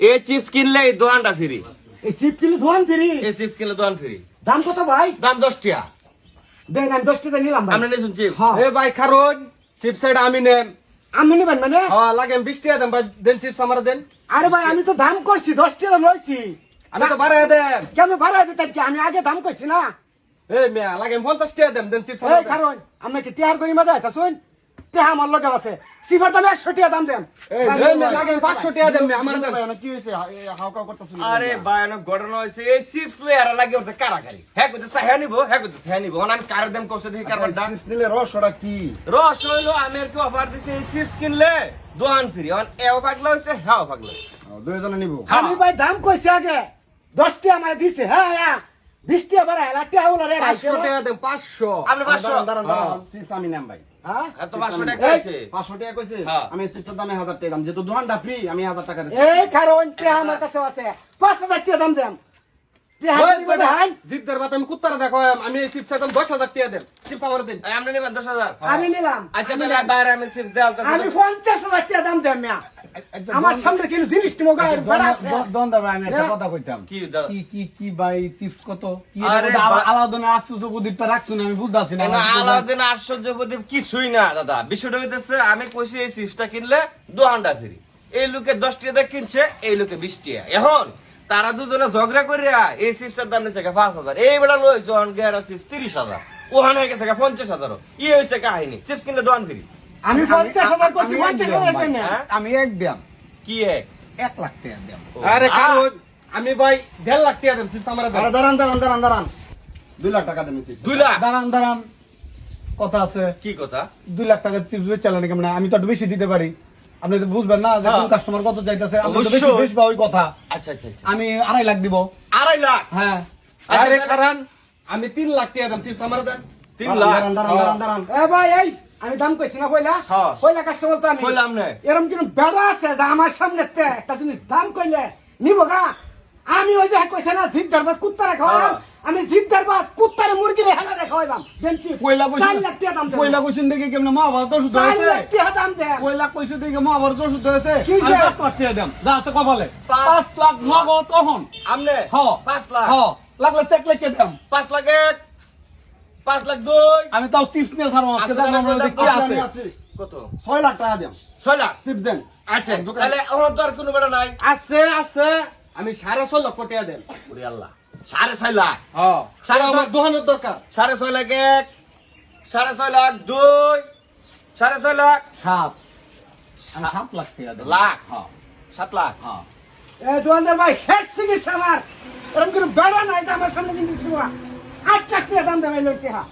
এই চিপস কিনলে এই দোকানটা ফ্রি এই সিপ কিলো ধোয়ান ফিরি এই চিপস কিনলে দোকান ফ্রি দাম কত ভাই? দাম দশ টাকা। দেন আমি দশ টাকা নিলাম আমরা নিয়েছেন চিপস। হ্যাঁ। এ ভাই কারণ চিপস এটা আমি নেম। আমি নিবেন মানে? হ্যাঁ লাগে বিশ টাকা দেন ভাই। দেন চিপস আমার দেন। আরে ভাই আমি তো দাম করছি দশ টাকা লইছি। আমি তো বাড়াই দেন। কেন ভাড়া দিতে? কি আমি আগে দাম করছি না? এই মেয়া লাগে পঞ্চাশ টাকা দেন দেন চিপস কারণ আমি কি টিয়ার করি মাঝে শুন। টিহা আমার লগে আছে। সিফার দামে একশো টাকা দাম দেন। পাঁচশো টাকা দেন আমার দেন আরে ভাই অনেক ঘটনা হয়েছে এই চিপস লই আর লাগে ওটা কারাকারি হ্যাঁ কইতে হ্যাঁ নিবো হ্যাঁ কইতে হ্যাঁ নিবো। আমি কার দাম করছে দেখি কারবারটা রস হইল আমি আর কি অফার দিছে এই চিপস কিনলে দোকান ফ্রি। অন এও পাগলা হইছে হ্যাঁ পাগলা হইছে। আমি ভাই দাম কইছি আগে। দশ টাকা আমার দিছে। হ্যাঁ হ্যাঁ। বিশ আবার বাড়া এলা টিহা হলো রে পাঁচশো টাকা দেন পাঁচশো। আপনি ভাই। হ্যাঁ? এত পাঁচশো টাকা আছে কইছে? আমি সিটটার দামে হাজার টাকা দাম। যেহেতু দোকানটা ফ্রি আমি 1000 টাকা দিচ্ছি। এই কারণ আমার কাছে আছে। পাঁচ হাজার টাকা দাম দেন। জিদ্দার আমি কুত্তারা দেখো আমি এই চিপস দাম দশ হাজার টাকা দেন চিপস আমার দেন। এই আপনি দশ হাজার। আমি নিলাম। আচ্ছা তাহলে বাইরে আমি চিপস দেওয়াল আমি পঞ্চাশ হাজার টাকা দাম দেন মিয়া। আমার সামনে কিন্তু জিনিস তুমি গায়ের ভাড়া আছে। দোকান আমি একটা। কথা কইতাম। কি কি কি কি ভাই চিপস কত? কি আরে এটা বা- আলাদা রাখছো না আমি বুঝতাছি না। না, আশ্চর্য প্রদীপ কিছুই না দাদা। বিষয়টা হইতেছে আমি কইছি এই চিপসটা কিনলে দু হান্ডা ফ্রি। এই লোকে দশ টাকা কিনছে এই লোকে বিশ টাকা এখন তারা দুজনে ঝগড়া করে এই চিপসের দাম নিচ্ছে পাঁচ হাজার। এই বেলা লইছে ওখান গেরা চিপস তিরিশ হাজার। ওখানে হয়ে গেছে পঞ্চাশ হাজার ই হয়েছে কাহিনী। চিপস কিনলে দোকান ফ্রি। আমি পঞ্চাশ হাজার করছি আমি পঞ্চাশ হাজার হ্যাঁ? আমি এক দাম কি এক? এক লাখ টাকা দাম আরে কারণ আমি ভাই দেড় লাখ টাকা চিপস আমার দেন। দাঁড়ান দাঁড়ান দাঁড়ান দাঁড়ান। দুই লাখ টাকা চিপস দুই লাখ? দাঁড়ান দাঁড়ান। কথা আছে। কি কথা? দুই লাখ টাকা চিপস বেচালেন কেমন? আমি তো বেশি দিতে পারি। আপনি তো বুঝবেন না যে হ্যাঁ। কোন কাস্টমার কত চাইতেছে আপনি তো বেশি ওই কথা। আচ্ছা আচ্ছা আচ্ছা। আমি আড়াই লাখ দিব। আড়াই লাখ? হ্যাঁ। আচ্ছা, আরে কারণ আমি তিন লাখ টাকা দাম চিপস আমার দেন। তিন লাখ। এ ভাই এই আমি দাম কইছি না কইলা? হ্যাঁ। কইলা কাস্টমার তো আমি। কইলাম না। এরকম কিন্তু বেড়া আছে যে আমার সামনে একটা জিনিস দাম কইলে নিব গা। আমি ওই যে কইছে না জিদ দরবার কুত্তারে খাওয়াম হ্যাঁ। আমি জিদ দরবার কুত্তারে মুরগিরে হেলা রে খাওয়াইলাম। বেনছি কইলা চার লাখ টাকা দাম। কইলা কইছেন দেখি কেমন? মা বাবা তো শুদ্ধ চার হয়েছে। লাখ টাকা দাম দেন। কইলা কইছে দেখি মা বাবা তো শুদ্ধ হয়েছে। কি আমি যে? পাঁচ লাখ টাকা দাম। যা আছে কপালে। পাঁচ- পাঁচ লাখ নগদ তখন। আমনে? হ। পাঁচ লাখ। হ। লাগলে চেক লিখে দাম। পাঁচ লাখ এক পাঁচ লাখ দুই। আমি তাও চিপস নিয়ে ছাড়বো আজকে তাহলে যে কি আছে। কত? ছয় লাখ টাকা দাম। ছয় লাখ? চিপস দেন। আচ্ছা তাহলে আমার তো আর কোনো বেড়া নাই। আছে আছে। আমি সাড়ে ছয় লক্ষ টাকা দেন। ওরে আল্লাহ। সাড়ে ছয় লাখ? সাড়ে আমার দোকানের দরকার। সাড়ে ছয় লাখ এক সাড়ে ছয় লাখ দুই সাড়ে ছয় লাখ সাত। সাত লাখ টাকা দেব। লাখ? হ্যাঁ সাত লাখ? হ্যাঁ এ দোকানদার ভাই শেষ চিকিৎসা আমার। এরকম কিন্তু বেড়া নাই যে আমার সামনে কিন্তু শুয়া। আট লাখ টাকা দাম দেবে লোক টাকা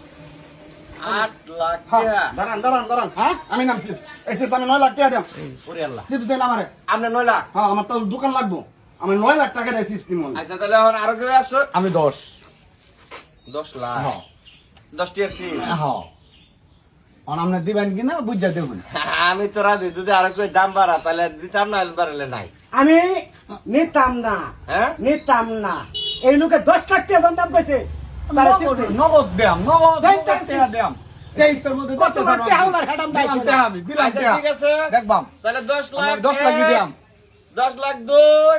আট লাখ টাকা। দাঁড়ান দাঁড়ান দাঁড়ান। হ্যাঁ আমি নাম চিপস। এই চিপস আমি নয় লাখ টাকা দাম ওরে আল্লাহ। চিপস দেন আমারে। আপনি নয় লাখ? হ্যাঁ আমার তো দোকান লাগবো। আমি নয় লাখ টাকা দিয়ে চিপস কিনবো আচ্ছা তাহলে এখন আরও কেউ আসো? আমি দশ। দশ লাখ? হ্যাঁ। দশ টিয়ার। হ্যাঁ। আর আপনি দিবেন কিনা বুঝা দেখুন আমি তো রাজি যদি আরও কেউ দাম বাড়া তাহলে দিতাম না বাড়ালে নাই। আমি নিতাম না হ্যাঁ? নিতাম না। এই লোকে দশ লাখ টাকা দাম নগদ নগদ টাকা পাইছে আচ্ছা, টাকা ঠিক আছে। দেখবাম। তাহলে দশ লাখ দশ লাখ এক, দশ লাখ দুই।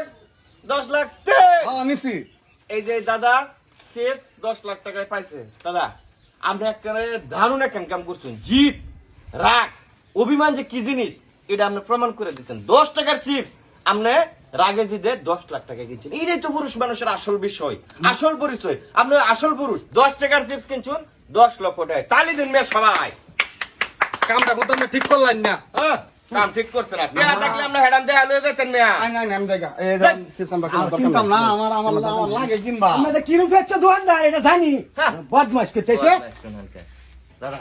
দশ লাখ হ্যাঁ নিছি এই যে দাদা চিপস দশ লাখ টাকায় পাইছে। দাদা আপনি একেবারে দারুণ এক কাম করছেন জিত রাগ অভিমান যে কি জিনিস এটা আপনি প্রমাণ করে দিচ্ছেন দশ টাকার চিপস আপনি রাগে জিদে দশ লাখ টাকা কিনছেন। এইটাই তো পুরুষ মানুষের আসল বিষয় আসল পরিচয়। আপনি আসল পুরুষ দশ টাকার চিপস কিনছেন দশ লক্ষ টাকা তালি দিন মেয়ে সবাই। কামটা কত ঠিক করলাম না। হ্যাঁ, কাম ঠিক করছেন না। পেয়া থাকলে আমরা হেডাম দেয়া লয়ে যেতেন মেয়া। আই নাই আমি জায়গা। এই দাম চিপস আমরা কিনবো কিনতাম না আমার আমার আমার লাগে কিনবা। আমাদের কিরম ফেকছে দোকানদার এটা জানি। করতেছে। দাদা।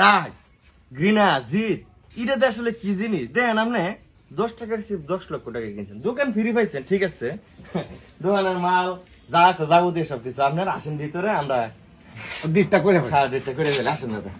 রাগ ঘৃণা জিত এটা আসলে কি জিনিস? দেন আপনি দশ টাকার সিপ দশ লক্ষ টাকা কিনছেন। দোকান ফ্রি পাইছেন ঠিক আছে। দোকানের মাল যা আছে যাবতীয় সব কিছু আপনার আসেন ভিতরে আমরা দিকটা করে ফেল। খাওয়া করে ফেলে। আসেন দাদা।